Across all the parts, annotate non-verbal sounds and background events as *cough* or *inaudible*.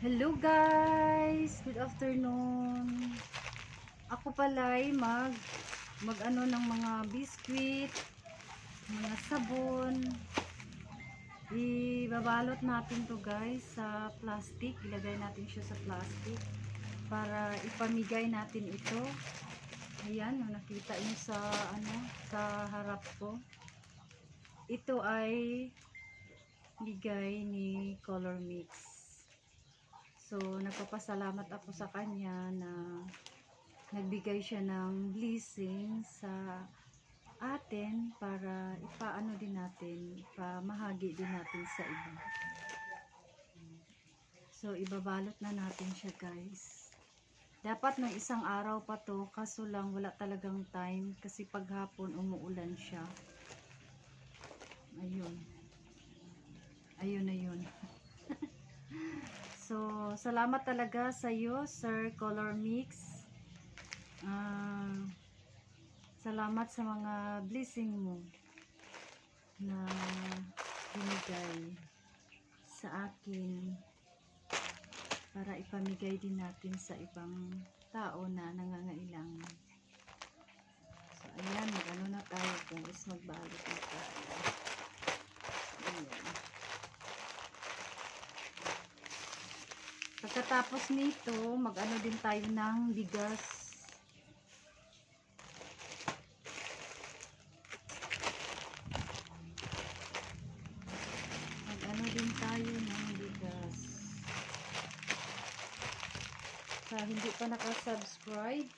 Hello guys! Good afternoon! Ako pala ay mag mag ano ng mga biscuit, mga sabon. Ibabalot natin to guys sa plastic. Ilagay natin siya sa plastic para ipamigay natin ito. Ayan, nakita niyo sa ano sa harap ko. Ito ay bigay ni Color Mix. So, nagpapasalamat ako sa kanya na nagbigay siya ng blessing sa atin para ipaano din natin, pamahagi din natin sa iba. So, ibabalot na natin siya guys. Dapat ng isang araw pa to, kaso lang wala talagang time kasi paghapon umuulan siya. Ayun. Ayun na yun. *laughs* So, salamat talaga sa iyo, Sir Color Mix. Ah, salamat sa mga blessing mo na binigay sa akin para ipamigay din natin sa ibang tao na nangangailangan. So, ayan, mag-ano na tayo guys, magbalot na tayo. Ayan. Pagkatapos nito, mag-ano din tayo ng bigas. Mag-ano din tayo ng bigas. Sa hindi pa naka-subscribe,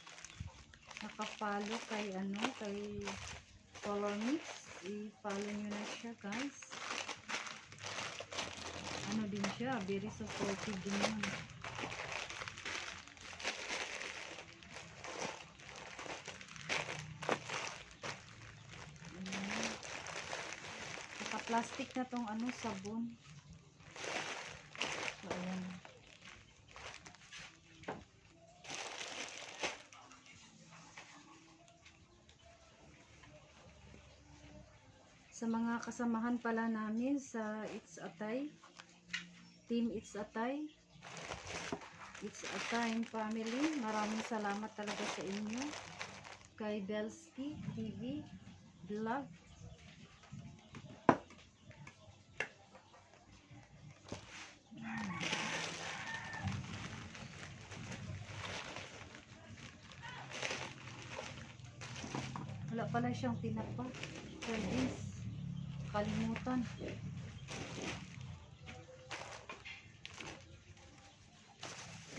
naka-follow kay ano, kay Color Mix, i-follow nyo na siya guys ano din siya, very supportive din yun. Ayan. Naka-plastic na tong ano, sabon. So, ayan. Sa mga kasamahan pala namin sa It's Atay, Team It's a Time. It's a Time family. Maraming salamat talaga sa inyo. Kay Belsky TV Vlog. Wala pala siyang tinapa. Sardines. Kalimutan.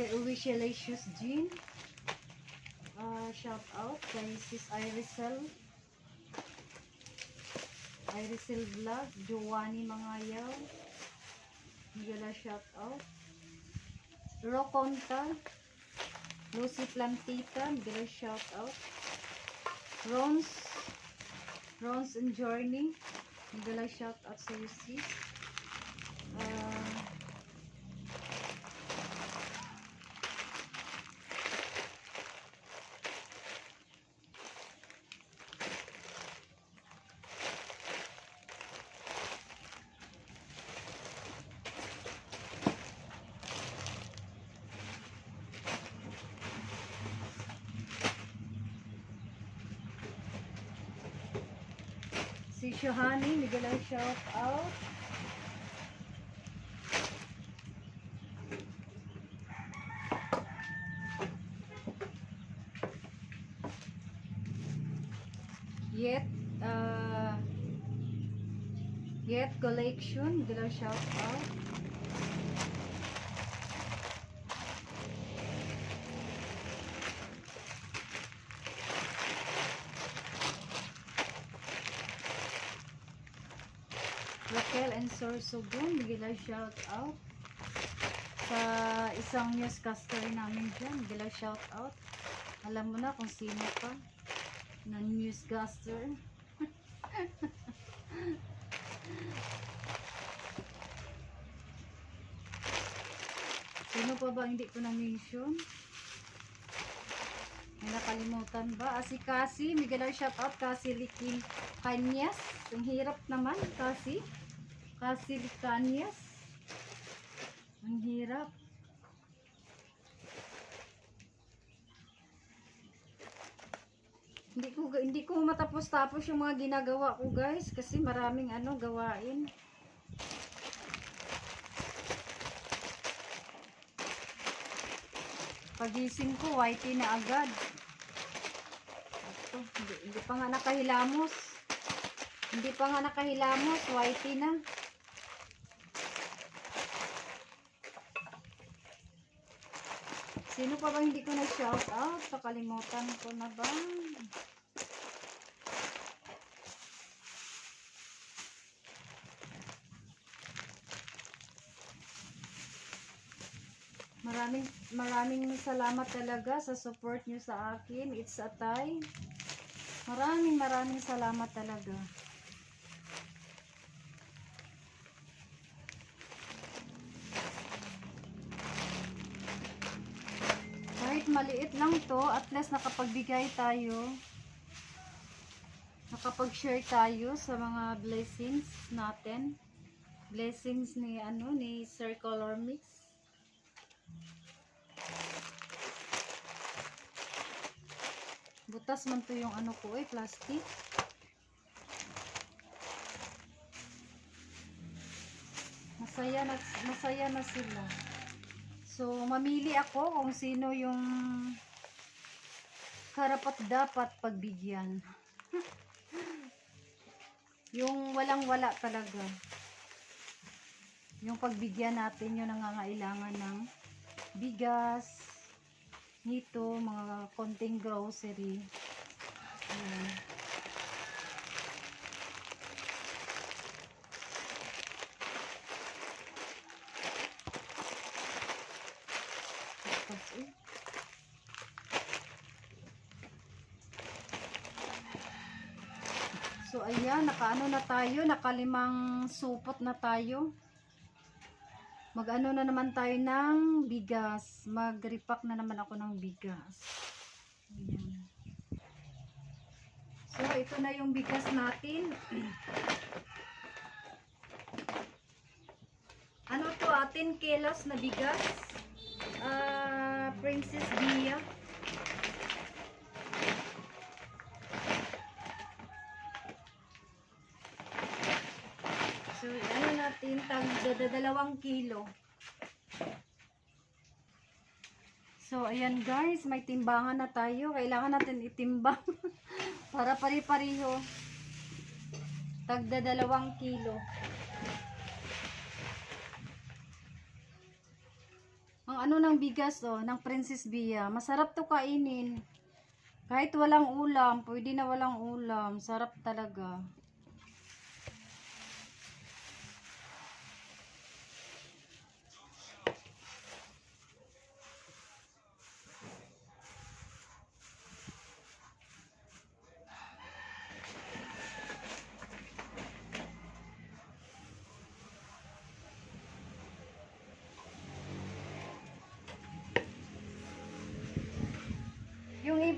Kay Uwishalicious Jean. Uh, shout out kay Sis Irisel. Irisel Vlog. Giovanni Mangayaw. Nagala shout out. Roconta. Lucy Plantita. Nagala shout out. Rons. Rons and Journey. Nagala shout out sa iyo sis. Uh, Si Shohani, Miguel ay shout out. Yet, uh, Yet Collection, Miguel ay shout out. Sir Sugun, bigla shout out. Sa isang newscaster namin dyan, bigla shout out. Alam mo na kung sino pa na newscaster. *laughs* sino pa ba hindi ko na-mention? May nakalimutan ba? Ah, si Cassie, Miguel shout out Cassie Likin Kanyas. Ang hirap naman, Cassie. Basilicanias. Ang hirap. Hindi ko hindi ko matapos-tapos yung mga ginagawa ko, guys, kasi maraming ano gawain. Pagising ko, whitey na agad. Ito, hindi, hindi pa nga nakahilamos. Hindi pa nga nakahilamos, whitey na. Sino pa ba hindi ko na shout out? Pakalimutan ko na ba? Maraming maraming salamat talaga sa support niyo sa akin. It's a tie. Maraming maraming salamat talaga. Kahit maliit lang to, at least nakapagbigay tayo. Nakapag-share tayo sa mga blessings natin. Blessings ni ano ni Sir Color Mix. Butas man to yung ano ko eh, plastic. Masaya na, masaya na sila. So, mamili ako kung sino yung karapat dapat pagbigyan. *laughs* yung walang-wala talaga. Yung pagbigyan natin yung nangangailangan ng bigas, nito, mga konting grocery. Ayan. Tapos, eh. So, ayan, nakaano na tayo, nakalimang supot na tayo. Mag-ano na naman tayo ng bigas. Mag-repack na naman ako ng bigas. Ayan. So, ito na yung bigas natin. Ano to? Atin kilos na bigas. Ah, Princess Bia. So, ano natin, tag dalawang kilo. So, ayan guys, may timbangan na tayo. Kailangan natin itimbang *laughs* para pari-pariho. Tagda dalawang kilo. Ang ano ng bigas oh, ng Princess Bia. Masarap to kainin. Kahit walang ulam, pwede na walang ulam. Sarap talaga.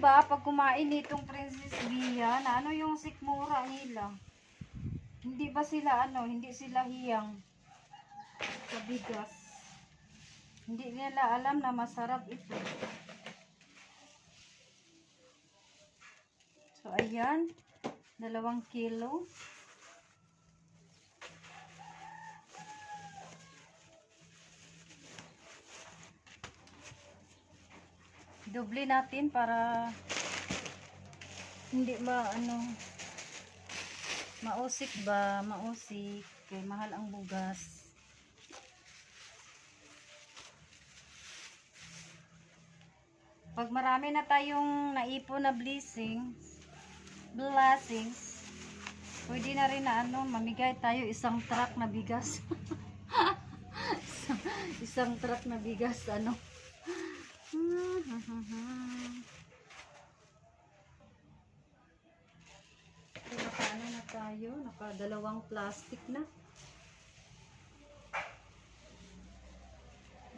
Iba, pag kumain nitong Princess Bia, na ano yung sikmura nila? Hindi ba sila ano, hindi sila hiyang sa bigas. Hindi nila alam na masarap ito. So, ayan. Dalawang kilo. Doble natin para hindi ba ano mausik ba mausik kay mahal ang bugas. Pag marami na tayong naipon na blessings blessings pwede na rin na ano mamigay tayo isang truck na bigas. *laughs* Isang truck na bigas ano So, nakaano na tayo? Nakadalawang plastic na.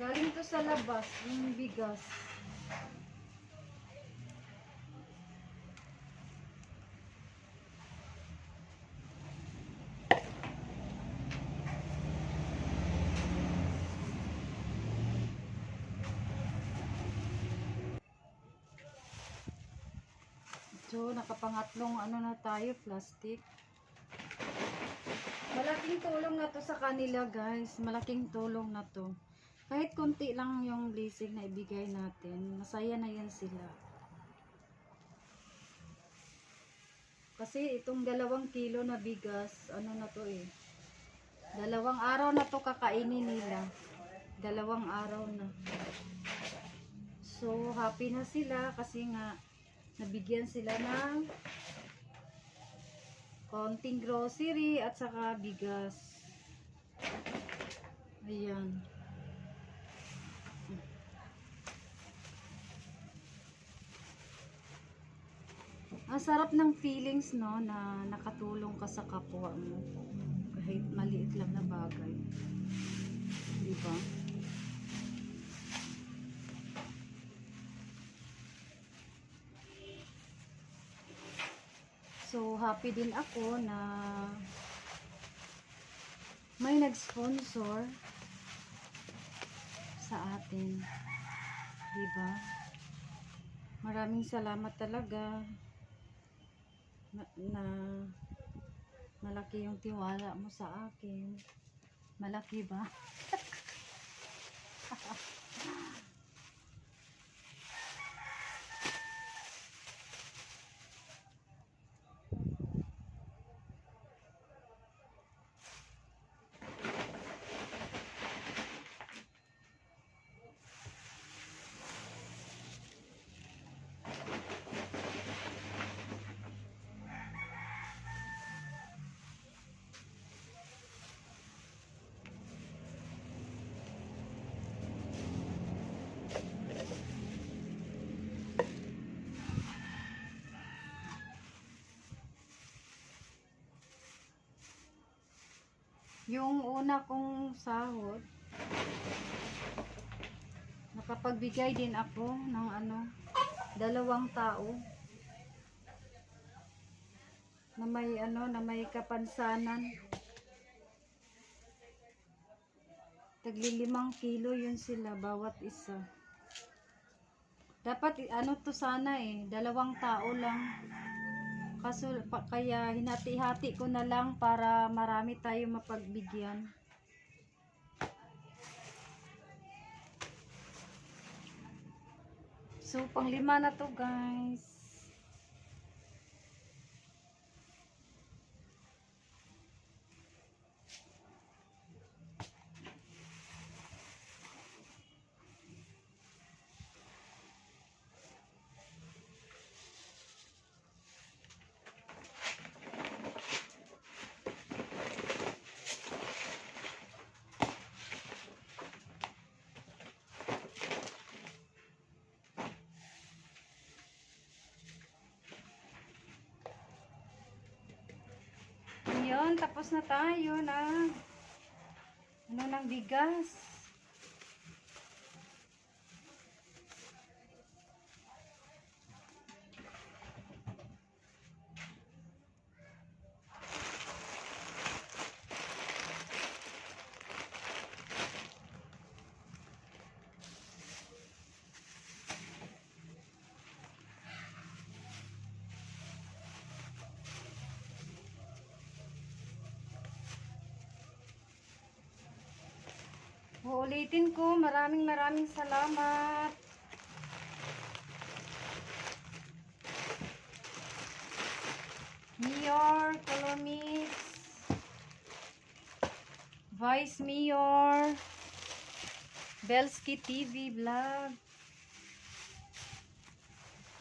Galing to sa labas, yung bigas. So, nakapangatlong ano na tayo, plastic. Malaking tulong na to sa kanila, guys. Malaking tulong na to. Kahit konti lang yung blessing na ibigay natin, masaya na yan sila. Kasi itong dalawang kilo na bigas, ano na to eh. Dalawang araw na to kakainin nila. Dalawang araw na. So, happy na sila kasi nga nabigyan sila ng konting grocery at saka bigas. Ayan. Ang sarap ng feelings no na nakatulong ka sa kapwa mo kahit maliit lang na bagay. Di ba? So, happy din ako na may nag-sponsor sa atin. Diba? Maraming salamat talaga na, na malaki yung tiwala mo sa akin. Malaki ba? *laughs* Yung una kong sahod, nakapagbigay din ako ng ano, dalawang tao na may ano, na may kapansanan. Tagli limang kilo yun sila bawat isa. Dapat ano to sana eh, dalawang tao lang. Kaso pa, kaya hinati-hati ko na lang para marami tayo mapagbigyan. So, panglima na to guys. Ayun, tapos na tayo na ano ng bigas. Uulitin ko, maraming maraming salamat. Mayor Colomis, Vice Mayor, Belsky TV Vlog,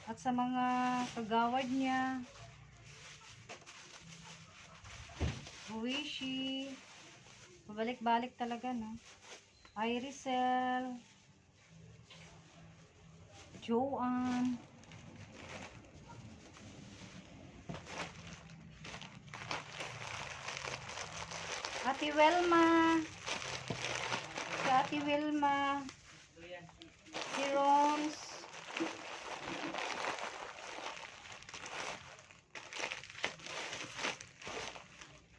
at sa mga kagawad niya, Buwishi, pabalik-balik talaga, no? Irisel, Joanne, Ate Welma, si Ate Wilma, si Rons,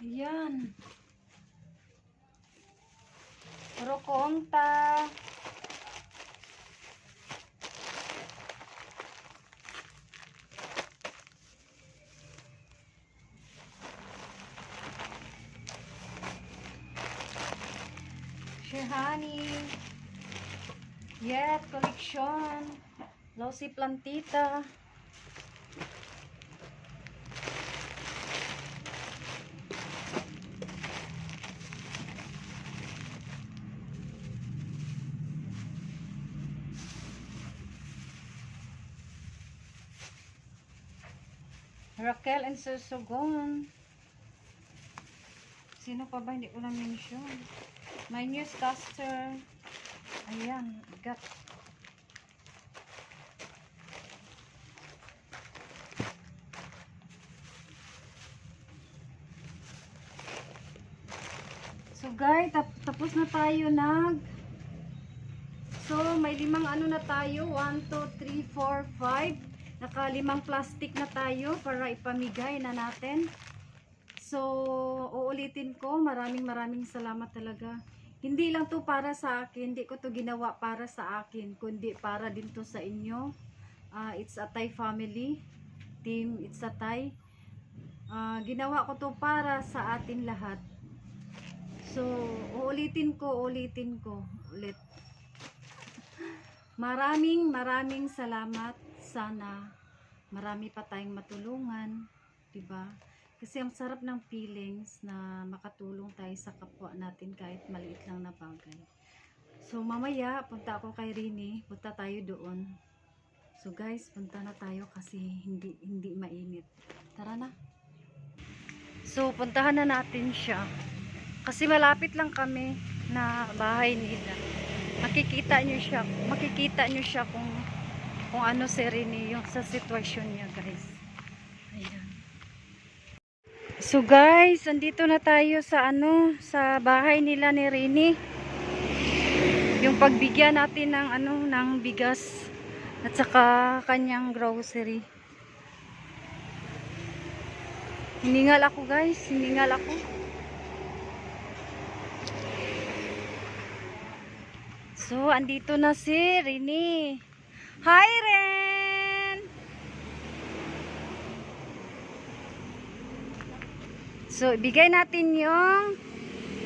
Ayan. konta. Shehani. Yet, collection. Lousy plantita. And Susugon. Sino pa ba? Hindi ko na mention. My newscaster. Ayan, got. So guys, tap tapos na tayo nag So, may limang ano na tayo. 1, 2, 3, 4, 5. Nakalimang plastic na tayo para ipamigay na natin. So, uulitin ko. Maraming maraming salamat talaga. Hindi lang to para sa akin. Hindi ko to ginawa para sa akin. Kundi para din to sa inyo. Ah, it's a Thai family. Team It's a Thai. Ah, ginawa ko to para sa atin lahat. So, uulitin ko, ulitin ko. Ulit. Maraming maraming salamat. Sana marami pa tayong matulungan, 'di ba? Kasi ang sarap ng feelings na makatulong tayo sa kapwa natin kahit maliit lang na bagay. So mamaya punta ako kay Rini, punta tayo doon. So guys, punta na tayo kasi hindi hindi mainit. Tara na. So puntahan na natin siya. Kasi malapit lang kami na bahay nila makikita nyo siya makikita nyo siya kung kung ano si Rini yung sa sitwasyon niya guys. Ayan. So guys andito na tayo sa ano sa bahay nila ni Rini yung pagbigyan natin ng ano ng bigas at saka kanyang grocery. Hiningal ako guys. Hiningal ako. So, andito na si Rini. Hi, Ren! So, ibigay natin yung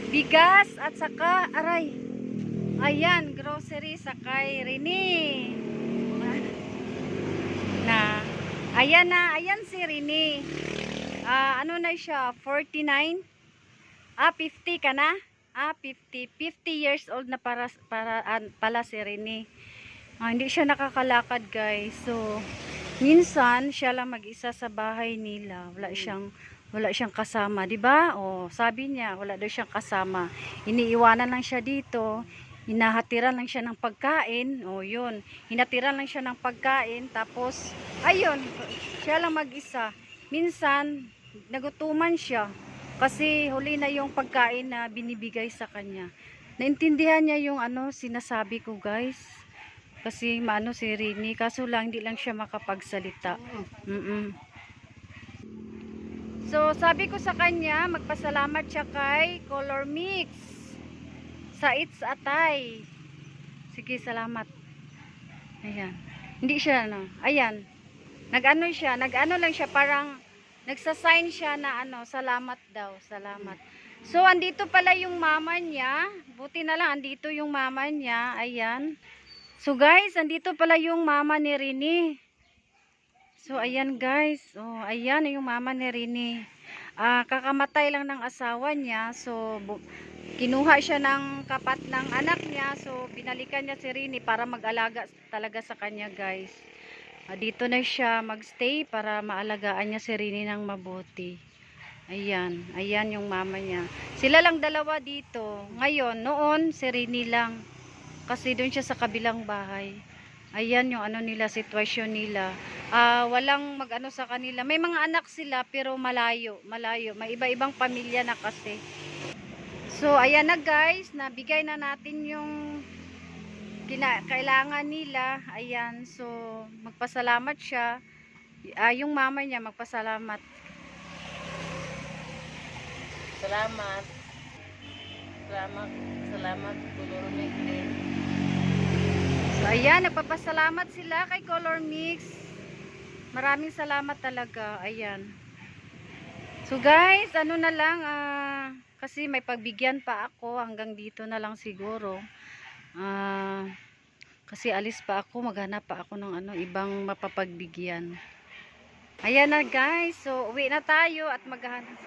bigas at saka, aray, ayan, grocery sa kay Rini. *laughs* Na, ayan na, ayan si Rini. Ah, ano na siya, 49? Ah, 50 ka na? Ah, 50. 50 years old na para, para an- pala si Rene. Ah, hindi siya nakakalakad guys. So, minsan siya lang mag-isa sa bahay nila. Wala siyang wala siyang kasama, 'di ba? Oh, sabi niya, wala daw siyang kasama. Iniiwanan lang siya dito. Hinahatiran lang siya ng pagkain. Oh, 'yun. Hinatiran lang siya ng pagkain tapos ayun, siya lang mag-isa. Minsan nagutuman siya kasi huli na yung pagkain na binibigay sa kanya. Naintindihan niya yung ano sinasabi ko guys. Kasi maano si Rini, kaso lang hindi lang siya makapagsalita. Mm So sabi ko sa kanya, magpasalamat siya kay Color Mix sa It's Atay. Sige, salamat. Ayan. Hindi siya ano. Ayan. Nag-ano siya, nag-ano lang siya parang Nagsasign siya na ano, salamat daw, salamat. So, andito pala yung mama niya. Buti na lang, andito yung mama niya. Ayan. So, guys, andito pala yung mama ni Rini. So, ayan guys. Oh, ayan yung mama ni Rini. Ah, kakamatay lang ng asawa niya. So, kinuha siya ng kapat ng anak niya. So, binalikan niya si Rini para mag-alaga talaga sa kanya, guys. Ah, dito na siya magstay para maalagaan niya si Rini ng mabuti. Ayan, ayan yung mama niya. Sila lang dalawa dito. Ngayon, noon si Rini lang. Kasi doon siya sa kabilang bahay. Ayan yung ano nila, sitwasyon nila. Ah, walang mag-ano sa kanila. May mga anak sila pero malayo, malayo. May iba-ibang pamilya na kasi. So, ayan na guys, nabigay na natin yung kailangan nila. Ayan, so magpasalamat siya. Ah, yung mama niya magpasalamat. Salamat. Salamat. Salamat. Kuluro Migre. So, ayan, nagpapasalamat sila kay Color Mix. Maraming salamat talaga. Ayan. So, guys, ano na lang, ah, kasi may pagbigyan pa ako hanggang dito na lang siguro. Ah, kasi alis pa ako, maghanap pa ako ng ano, ibang mapapagbigyan. Ayan na guys, so uwi na tayo at maghahanap.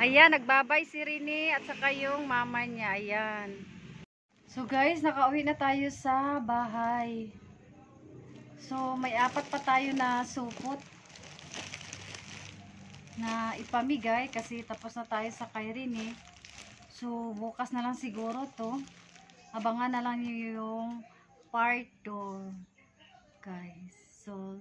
Ayan, nagbabay si Rene at saka yung mama niya. Ayan. So guys, nakauwi na tayo sa bahay. So may apat pa tayo na supot na ipamigay kasi tapos na tayo sa kay Rene. So bukas na lang siguro to. Abangan na lang yung part 2 guys. So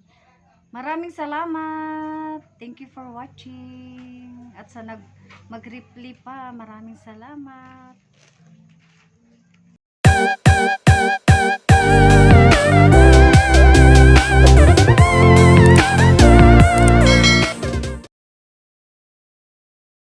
maraming salamat. Thank you for watching. At sa nag mag-reply pa, maraming salamat.